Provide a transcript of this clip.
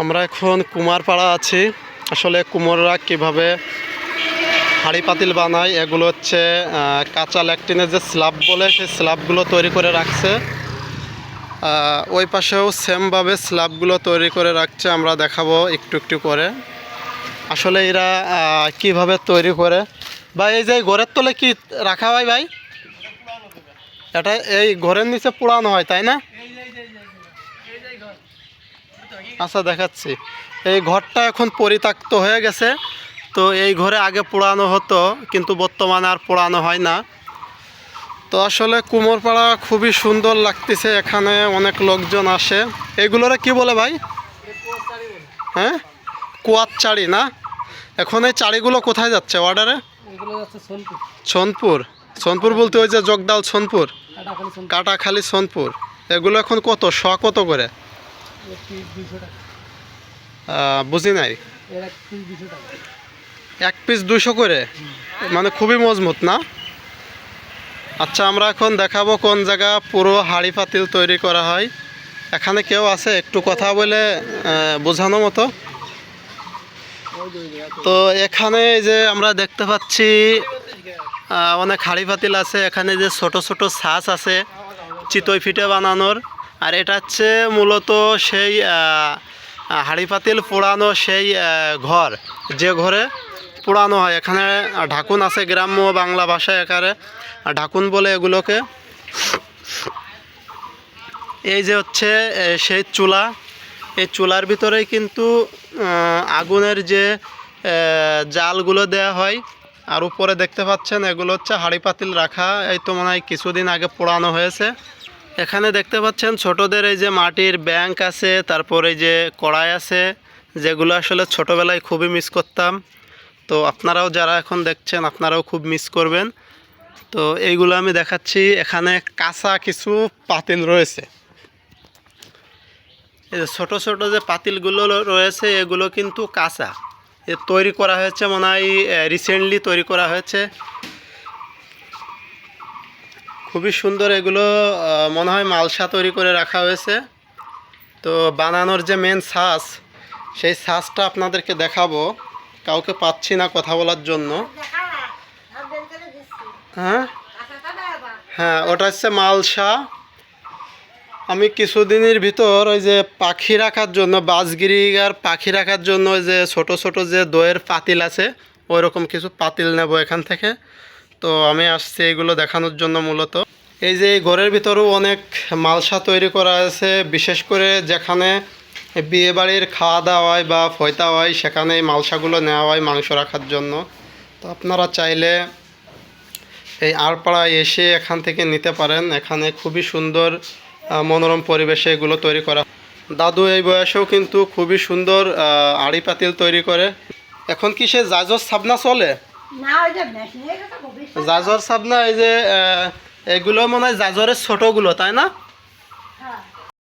আমরা এখন কুমারপাড়া আছি। আসলে কুমোররা কীভাবে হাঁড়ি পাতিল বানায়, এগুলো হচ্ছে কাঁচা ল্যাকটিনের যে স্ল্যাব বলে, সেই স্ল্যাবগুলো তৈরি করে রাখছে। ওই পাশেও সেমভাবে স্ল্যাবগুলো তৈরি করে রাখছে, আমরা দেখাবো একটু একটু করে। আসলে এরা কীভাবে তৈরি করে? বা এই যে ঘরের তলে কি রাখা হয় ভাই? এটা এই ঘরের নিচে পোড়ানো হয়, তাই না? আচ্ছা দেখাচ্ছি। এই ঘরটা এখন পরিত্যক্ত হয়ে গেছে। তো এই ঘরে আগে পোড়ানো হতো কিন্তু বর্তমানে আর পোড়ানো হয় না। তো আসলে কুমোরপাড়া খুবই সুন্দর লাগতেছে এখানে অনেক লোকজন আসে। এইগুলোরে কি বলে ভাই? হ্যাঁ? কুয়ার চাড়ি না? এখন এই চাড়িগুলো কোথায় যাচ্ছে অর্ডারে সোনপুর? সোনপুর বলতে ওই যে জগদাল সোনপুর? কাটাখালি সোনপুর। কাটাখালি সোনপুর। এগুলো এখন কত? শ কত করে? বুঝি নাই? এক পিস দুশো করে? মানে খুবই মজবুত না? আচ্ছা আমরা এখন দেখাবো কোন জায়গা পুরো হাঁড়ি পাতিল তৈরি করা হয়। এখানে কেউ আছে? একটু কথা বলে বোঝানো মতো। তো এখানে যে আমরা দেখতে পাচ্ছি অনেক হাঁড়ি পাতিল আছে। এখানে যে ছোট ছোট ছাঁচ আছে চিতই ফিটে বানানোর। আর এটা হচ্ছে মূলত সেই হাঁড়ি পাতিল পোড়ানো সেই ঘর। যে ঘরে পোড়ানো হয়। এখানে ঢাকুন আছে গ্রাম্য বাংলা ভাষায় একারে। ঢাকুন বলে এগুলোকে। এই যে হচ্ছে সেই চুলা। এই চুলার ভিতরেই কিন্তু আগুনের যে জালগুলো দেয়া হয়। আর উপরে দেখতে পাচ্ছেন, এগুলো হচ্ছে হাঁড়ি পাতিল রাখা। এই তো মনে হয় কিছুদিন আগে পোড়ানো হয়েছে। এখানে দেখতে পাচ্ছেন ছোটদের এই যে মাটির ব্যাংক আছে, তারপর এই যে কড়াই আছে, যেগুলো আসলে ছোটোবেলায় খুবই মিস করতাম। তো আপনারাও যারা এখন দেখছেন, আপনারাও খুব মিস করবেন। তো এইগুলো আমি দেখাচ্ছি। এখানে কাঁচা কিছু পাতিল রয়েছে। এই যে ছোটো ছোটো যে পাতিলগুলো রয়েছে, এগুলো কিন্তু কাঁচা। এ তৈরি করা হয়েছে মনে হয় রিসেন্টলি তৈরি করা হয়েছে। খুবই সুন্দর এগুলো মনে হয় মালসা তৈরি করে রাখা হয়েছে। তো বানানোর যে মেন ছাঁচ সেই ছাঁচটা আপনাদেরকে দেখাবো। কাউকে পাচ্ছি না কথা বলার জন্য। হ্যাঁ? হ্যাঁ ওটা হচ্ছে মালসা। আমি কিছুদিনের ভিতর ওই যে পাখি রাখার জন্য বাজগিরি আর পাখি রাখার জন্য ওই যে ছোট ছোট যে দইয়ের পাতিল আছে ওই রকম কিছু পাতিল নেব এখান থেকে। তো আমি আসছি এগুলো দেখানোর জন্য মূলত। এই যে ঘরের ভিতরেও অনেক মালসা তৈরি করা আছে, বিশেষ করে যেখানে বিয়ে বাড়ির খাওয়া দাওয়া হয় বা ফয়তা হয়, সেখানে এই মালসাগুলো নেওয়া হয় মাংস রাখার জন্য। তো আপনারা চাইলে এই আড়পাড়ায় এসে এখান থেকে নিতে পারেন। এখানে খুবই সুন্দর মনোরম পরিবেশে এগুলো তৈরি করা। দাদু এই বয়সেও কিন্তু খুবই সুন্দর আড়ি পাতিল তৈরি করে। এখন কি সে জাজর সাবনা চলে? জাজর সাবনা এই যে এগুলো মনে হয় জাজরের ছোটোগুলো তাই না?